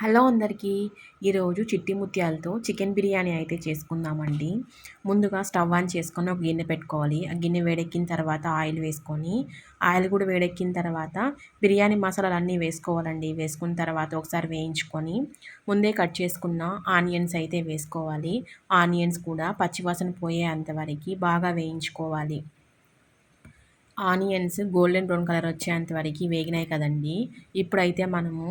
Hello అందరికీ. ఈరోజు చిట్టి ముత్యాలతో చికెన్ బిర్యానీ అయితే చేసుకుందామండి. ముందుగా స్టవ్ ఆన్ చేసుకొని ఒక గిన్నె పెట్టుకోవాలి. ఆ గిన్నె వేడెక్కిన తర్వాత ఆయిల్ వేసుకొని ఆయిల్ కూడా వేడెక్కిన తర్వాత బిర్యానీ మసాలాలు అన్నీ వేసుకోవాలండి. వేసుకున్న తర్వాత ఒకసారి వేయించుకొని ముందే కట్ చేసుకున్న ఆనియన్స్ అయితే వేసుకోవాలి. ఆనియన్స్ కూడా పచ్చివాసన పోయేంతవరకు బాగా వేయించుకోవాలి. ఆనియన్స్ గోల్డెన్ బ్రౌన్ కలర్ వచ్చేంత వరకు వేగినాయి కదండి. ఇప్పుడైతే మనము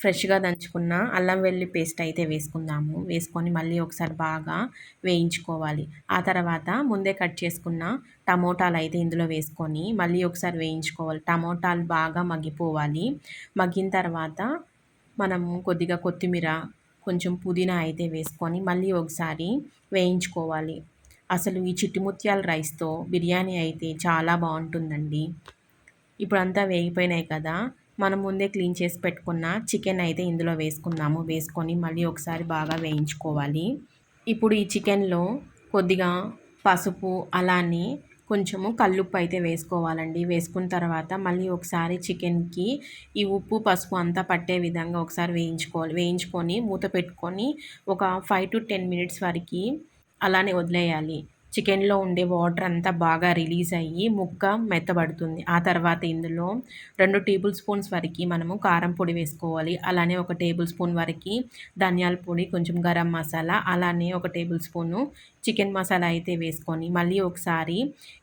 ఫ్రెష్గా దంచుకున్న అల్లం వెల్లి పేస్ట్ అయితే వేసుకుందాము. వేసుకొని మళ్ళీ ఒకసారి బాగా వేయించుకోవాలి. ఆ తర్వాత ముందే కట్ చేసుకున్న టమోటాలు అయితే ఇందులో వేసుకొని మళ్ళీ ఒకసారి వేయించుకోవాలి. టమోటాలు బాగా మగ్గిపోవాలి. మగ్గిన తర్వాత మనము కొద్దిగా కొత్తిమీర కొంచెం పుదీనా అయితే వేసుకొని మళ్ళీ ఒకసారి వేయించుకోవాలి. అసలు ఈ చిట్టుముత్యాల రైస్తో బిర్యానీ అయితే చాలా బాగుంటుందండి. ఇప్పుడు అంతా వేగిపోయినాయి కదా. మనం ముందే క్లీన్ చేసి పెట్టుకున్న చికెన్ అయితే ఇందులో వేసుకుందాము. వేసుకొని మళ్ళీ ఒకసారి బాగా వేయించుకోవాలి. ఇప్పుడు ఈ చికెన్లో కొద్దిగా పసుపు అలానే కొంచెము కల్లుప్పు అయితే వేసుకోవాలండి. వేసుకున్న తర్వాత మళ్ళీ ఒకసారి చికెన్కి ఈ ఉప్పు పసుపు అంతా పట్టే విధంగా ఒకసారి వేయించుకోవాలి వేయించుకొని మూత పెట్టుకొని ఒక ఫైవ్ టు టెన్ మినిట్స్ వరకు అలానే వదిలేయాలి. చికెన్లో ఉండే వాటర్ అంతా బాగా రిలీజ్ అయ్యి ముక్క మెత్తబడుతుంది. ఆ తర్వాత ఇందులో రెండు టేబుల్ స్పూన్స్ వరకు మనము కారం పొడి వేసుకోవాలి. అలానే ఒక టేబుల్ స్పూన్ వరకు ధనియాల పొడి కొంచెం గరం మసాలా అలానే ఒక టేబుల్ స్పూను చికెన్ మసాలా అయితే వేసుకొని మళ్ళీ ఒకసారి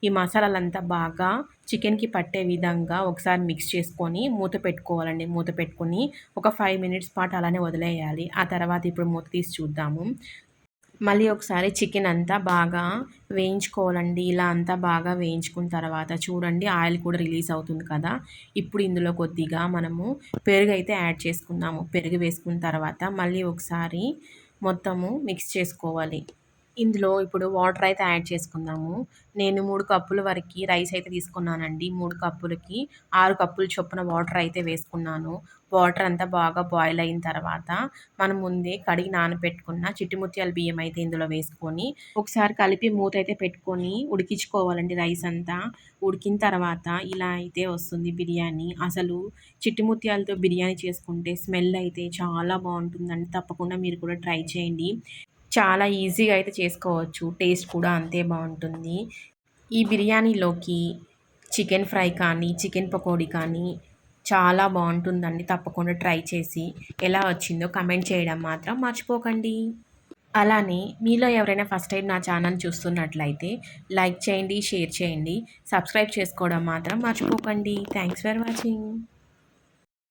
ఈ మసాలాలంతా బాగా చికెన్కి పట్టే విధంగా ఒకసారి మిక్స్ చేసుకొని మూత పెట్టుకోవాలండి. మూత పెట్టుకొని ఒక ఫైవ్ మినిట్స్ పాటు అలానే వదిలేయాలి. ఆ తర్వాత ఇప్పుడు మూత తీసి చూద్దాము. మళ్ళీ ఒకసారి చికెన్ అంతా బాగా వేయించుకోవాలండి. ఇలా అంతా బాగా వేయించుకున్న తర్వాత చూడండి ఆయిల్ కూడా రిలీజ్ అవుతుంది కదా. ఇప్పుడు ఇందులో కొద్దిగా మనము పెరుగు అయితే యాడ్ చేసుకుందాము. పెరుగు వేసుకున్న తర్వాత మళ్ళీ ఒకసారి మొత్తము మిక్స్ చేసుకోవాలి. ఇందులో ఇప్పుడు వాటర్ అయితే యాడ్ చేసుకుందాము. నేను మూడు కప్పుల వరకు రైస్ అయితే తీసుకున్నానండి. మూడు కప్పులకి ఆరు కప్పులు చొప్పున వాటర్ అయితే వేసుకున్నాను. వాటర్ అంతా బాగా బాయిల్ అయిన తర్వాత మనం ముందే కడిగి నానబెట్టుకున్న చిట్టుముత్యాల బియ్యం అయితే ఇందులో వేసుకొని ఒకసారి కలిపి మూత అయితే పెట్టుకొని ఉడికించుకోవాలండి రైస్ అంతా. ఉడికిన తర్వాత ఇలా అయితే వస్తుంది బిర్యానీ. అసలు చిట్టుముత్యాలతో బిర్యానీ చేసుకుంటే స్మెల్ అయితే చాలా బాగుంటుందండి. తప్పకుండా మీరు కూడా ట్రై చేయండి. చాలా ఈజీగా అయితే చేసుకోవచ్చు. టేస్ట్ కూడా అంతే బాగుంటుంది. ఈ బిర్యానీలోకి చికెన్ ఫ్రై కానీ చికెన్ పకోడీ కానీ చాలా బాగుంటుందండి. తప్పకుండా ట్రై చేసి ఎలా వచ్చిందో కమెంట్ చేయడం మాత్రం మర్చిపోకండి. అలానే మీలో ఎవరైనా ఫస్ట్ టైం నా ఛానల్ చూస్తున్నట్లయితే లైక్ చేయండి షేర్ చేయండి సబ్స్క్రైబ్ చేసుకోవడం మాత్రం మర్చిపోకండి. Thanks for watching